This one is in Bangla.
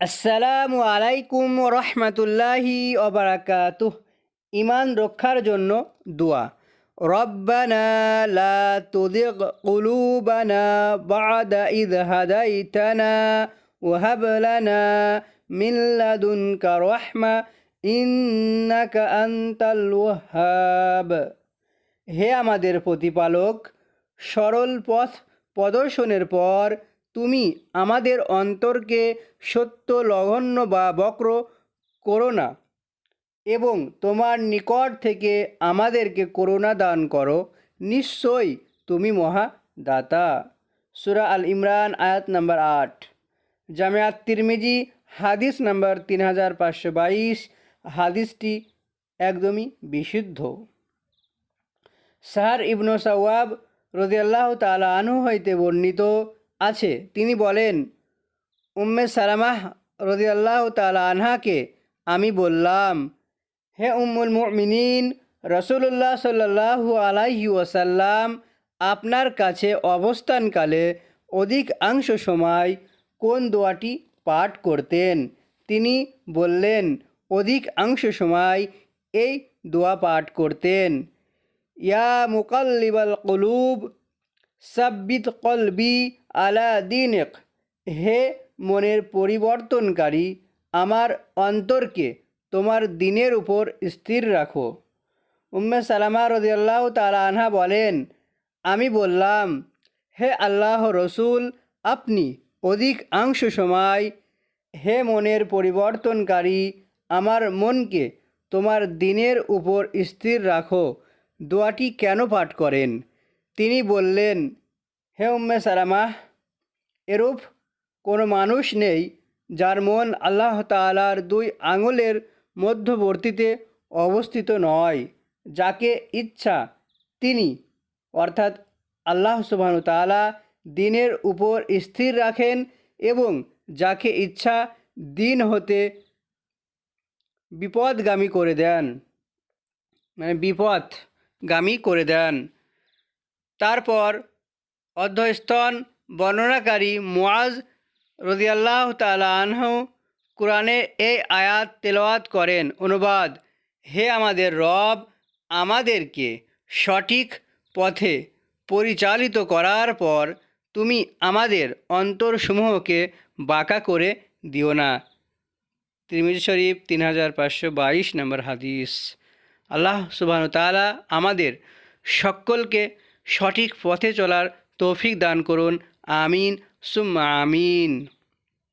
আসসালামু আলাইকুম রহমতুল্লাহি অবরাকাতুহ ইমান রক্ষার জন্য দোয়া। রব্বানা রহমা ইন্নাকা হে আমাদের প্রতিপালক, সরল পথ প্রদর্শনের পর তুমি আমাদের অন্তরকে সত্য, লঘন্য বা বক্র করো না এবং তোমার নিকট থেকে আমাদেরকে করুণা দান করো। নিশ্চয়ই তুমি মহা দাতা সুরা আল ইমরান, আয়াত নাম্বার আট। জামিয়াত তিরমিজি, হাদিস নাম্বার তিন হাজার পাঁচশো বাইশ। হাদিসটি একদমই বিশুদ্ধ। সাহার ইবনু সাওয়াব রদিয়াল্লাহ তালা আনু হইতে বর্ণিত আছে। তিনি বলেন, উম্মে সালামাহ রদিয়াল্লাহ তালা আনহাকে আমি বললাম, হে উম্মুল মুমিনিন রসুল্লাহ সাল্লাহু আলাইহি ওয়াসাল্লাম, আপনার কাছে অবস্থানকালে অধিকাংশ সময় কোন দোয়াটি পাঠ করতেন? তিনি বললেন, অধিকাংশ সময় এই দোয়া পাঠ করতেন। ইয়া মুকাল্লিবাল কলুব, সাব্বিত কলবি আলা দিনেক, হে মনের পরিবর্তনকারী, আমার অন্তরকে তোমার দিনের উপর স্থির রাখো। উম্মে সালামা রদিয়াল্লাহ তালা আনহা বলেন, আমি বললাম, হে আল্লাহ রসুল, আপনি অধিকাংশ সময় হে মনের পরিবর্তনকারী, আমার মনকে তোমার দিনের উপর স্থির রাখো। দোয়াটি কেন পাঠ করেন? তিনি বললেন হে উম্মে সালামাহ এরূপ কোনো মানুষ নেই যার মন আল্লাহ তালার দুই আঙুলের মধ্যবর্তীতে অবস্থিত নয়, যাকে ইচ্ছা তিনি, অর্থাৎ আল্লাহ সুবহানু তাআলা দিনের উপর স্থির রাখেন এবং যাকে ইচ্ছা দিন হতে বিপদগামী করে দেন মানে বিপদগামী করে দেন। তারপর অধ্যস্তন বর্ণনাকারী মুআজ রদিয়াল্লাহ তালা আনহু কোরআনে এই আয়াত তেলাওয়াত করেন। অনুবাদ, হে আমাদের রব, আমাদেরকে সঠিক পথে পরিচালিত করার পর তুমি আমাদের অন্তরসমূহকে বাঁকা করে দিও না। তিরমিজ শরীফ তিন হাজার পাঁচশো বাইশ নম্বর হাদিস। আল্লাহ সুবাহ তাআলা আমাদের সকলকে সঠিক পথে চলার তৌফিক দান করুন আমিন সুম্মা আমিন।